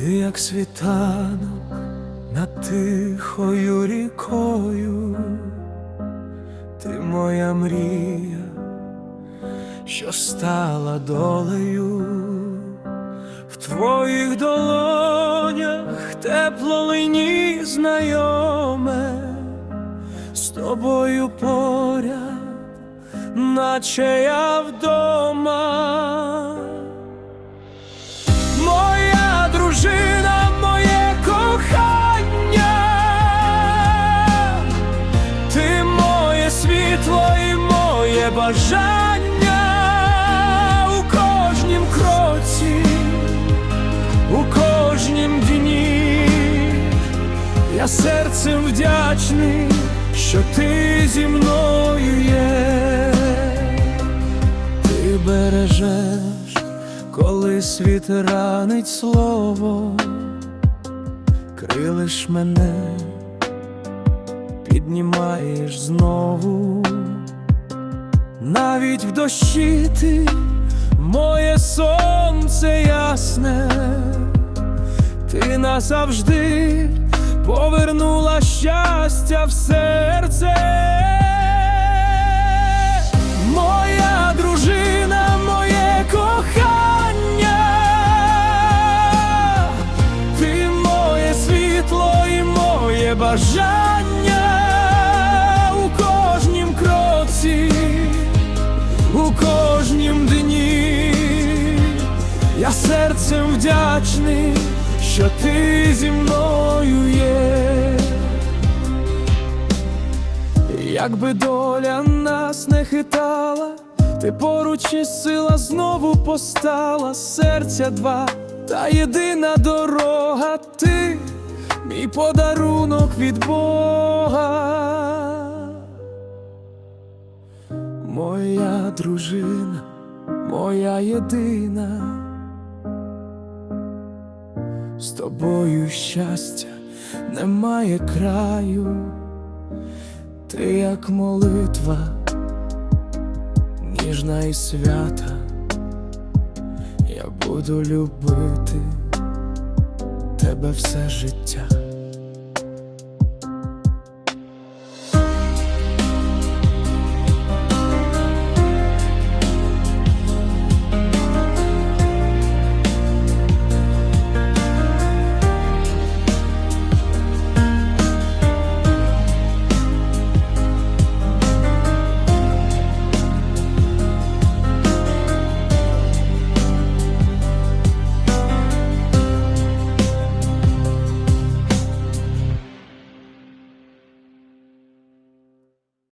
Ти як світанок над тихою рікою, ти моя мрія, що стала долею, в твоїх долонях тепло лині знайоме, з тобою поряд, наче я вдома. Дружина, моє кохання, ти моє світло і моє бажання. У кожнім кроці, у кожнім дні. Я серцем вдячний, що ти зі мною є. Ти бережеш, коли світ ранить слово, крилиш мене, піднімаєш знову, навіть в дощі ти моє сонце ясне, ти назавжди повернула щастя в серце. Бажання у кожнім кроці, у кожнім дні. Я серцем вдячний, що ти зі мною є. Якби доля нас не хитала, ти поруч і сила знову постала, серця два, та єдина дорога, ти мій подарунок від Бога. Моя дружина, моя єдина, з тобою щастя немає краю. Ти як молитва, ніжна і свята, я буду любити тебе все життя.